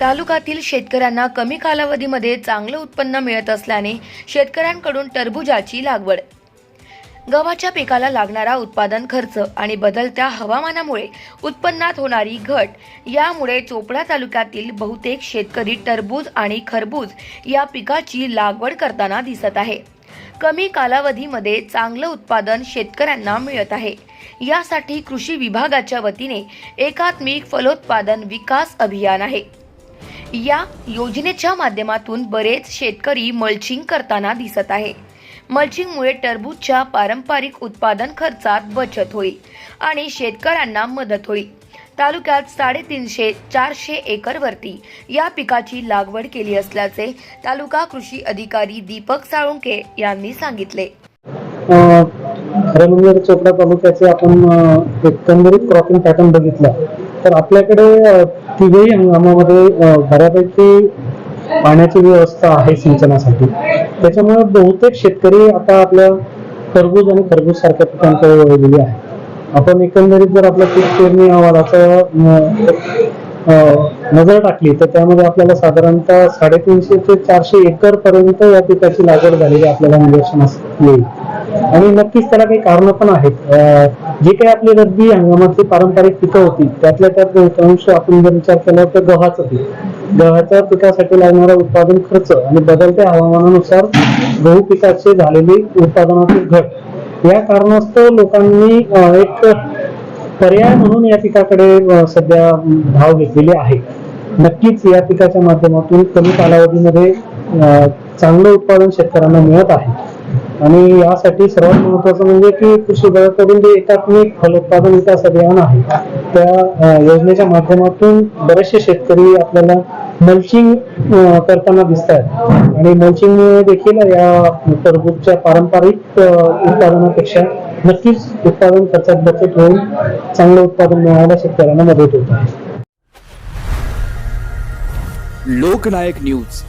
तालुक्यातील शेतकऱ्यांना कमी कालावधीमध्ये चांगलं उत्पन्न मिळत असल्याने शेतकऱ्यांकडून टरबूजाची लागवड. गव्हाच्या पिकाला लागणारा उत्पादन खर्च आणि बदलत्या हवामानामुळे उत्पन्नात होणारी घट यामुळे चोपडा तालुक्यातील बहुतेक शेतकरी टरबूज आणि खरबूज या पिकाची लागवड करताना दिसत आहे. कमी कालावधीमध्ये चांगलं उत्पादन शेतकऱ्यांना मिळत आहे. यासाठी कृषी विभागाच्या वतीने एकात्मिक फलोत्पादन विकास अभियान आहे. या योजनेच्या माध्यमातून बरेच शेतकरी मल्चिंग करताना दिसत आहे. मल्चिंगमुळे टरबूजच्या पारंपरिक उत्पादन खर्चात बचत होईल आणि शेतकऱ्यांना मदत होईल. तालुक्यात साडेतीनशे चारशे एकरवरती या पिकाची लागवड केली असल्याचे तालुका कृषी अधिकारी दीपक साळुंके यांनी सांगितले. खरं म्हणजे चोपडा तालुक्याचे आपण एकंदरीत क्रॉपिंग पॅटर्न बघितला. तर आपल्याकडे तिघही हंगामामध्ये बऱ्यापैकी पाण्याची व्यवस्था आहे सिंचनासाठी. त्याच्यामुळे बहुतेक शेतकरी आता आपल्या खरबूज आणि खरबूज सारख्या पिकांकडे वळलेली आहे आपण एकंदरीत जर आपल्या पीक पेरणी अहवालाचं नजर टाकली तर त्यामध्ये आपल्याला साधारणतः साडेतीनशे ते चारशे एकर पर्यंत या पिकाची लागवड झालेली आपल्याला निदर्शनास येईल आणि नक्कीच त्याला काही कारण पण आहेत. जे काही आपले रब्बी हंगामातली पारंपरिक पिकं होती त्यातल्या त्यात बहुतांश आपण जर विचार केला तर गव्हाचं पीक. गव्हाच्या पिकासाठी लागणारा उत्पादन खर्च आणि बदलत्या हवामानानुसार गहू पिकाचे झालेली उत्पादनातील घट. या कारणास्तव लोकांनी एक पर्याय म्हणून या पिकाकडे सध्या भाव घेतलेले आहे. नक्कीच या पिकाच्या माध्यमातून कमी कालावधीमध्ये चांगलं उत्पादन शेतकऱ्यांना मिळत आहे. आणि यासाठी सर्वात महत्वाचं म्हणजे की कृषी विभागाकडून जे एकात्मिक फलोत्पादन विकास अभियान आहे त्या योजनेच्या माध्यमातून बरेचसे शेतकरी आपल्याला मल्चिंग करताना दिसत आहेत आणि मल्चिंगमुळे देखील या टरबूजच्या पारंपरिक उत्पादनापेक्षा नक्कीच उत्पादन खर्चात बचत होऊन चांगलं उत्पादन मिळायला शेतकऱ्यांना मदत होत. आहे लोकनायक न्यूज.